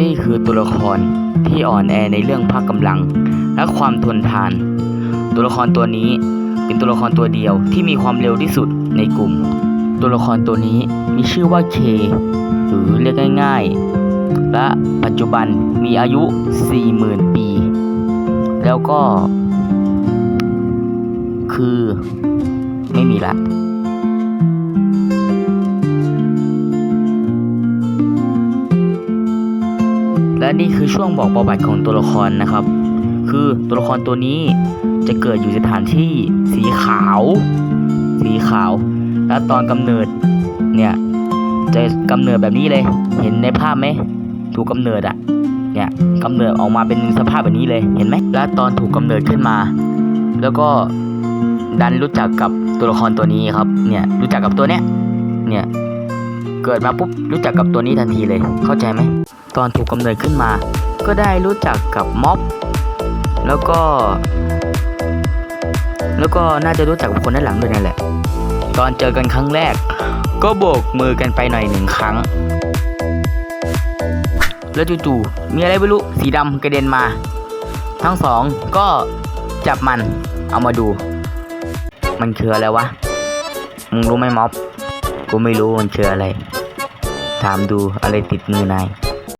นี่คือตัวละครที่อ่อนแอในเรื่องพละกำลัง และความทนทาน ตัวละครตัวนี้เป็นตัวละครตัวเดียวที่มีความเร็วที่สุดในกลุ่ม ตัวละครตัวนี้มีชื่อว่าเคหรือเรียกง่ายๆ และปัจจุบันมีอายุ 40,000 ปี แล้วก็ คือไม่มีละ และนี่คือช่วงบอกประวัติของตัวละครนะครับ คือตัวละครตัวนี้จะเกิดอยู่สถานที่สีขาว สีขาว และตอนกำเนิดเนี่ยจะกำเนิดแบบนี้เลย เห็นในภาพไหมถูกกำเนิดอะเนี่ยกำเนิดออกมาเป็นสภาพแบบนี้เลยเห็นไหมและตอนถูกกำเนิดขึ้นมา แล้วก็ดันรู้จักกับตัวละครตัวนี้ครับเนี่ยรู้จักกับตัวเนี้ยเนี่ย เกิดมาปุ๊บรู้จักกับตัวนี้ทันทีเลย เข้าใจไหม ตอนถูกกำเนิดขึ้นมา ก็ได้รู้จักกับม็อบ แล้วก็ แล้วก็น่าจะรู้จักกับคนด้านหลังด้วยนั่นแหละ ตอนเจอกันครั้งแรก ก็โบกมือกันไปหน่อยหนึ่งครั้ง แล้วจู่ๆมีอะไรไม่รู้สีดำกระเด็นมา ทั้งสองก็จับมันเอามาดู มันคืออะไรวะ มึงรู้ไหมม็อบ กูไม่รู้มันคืออะไรามดูอะไรติดมือนาย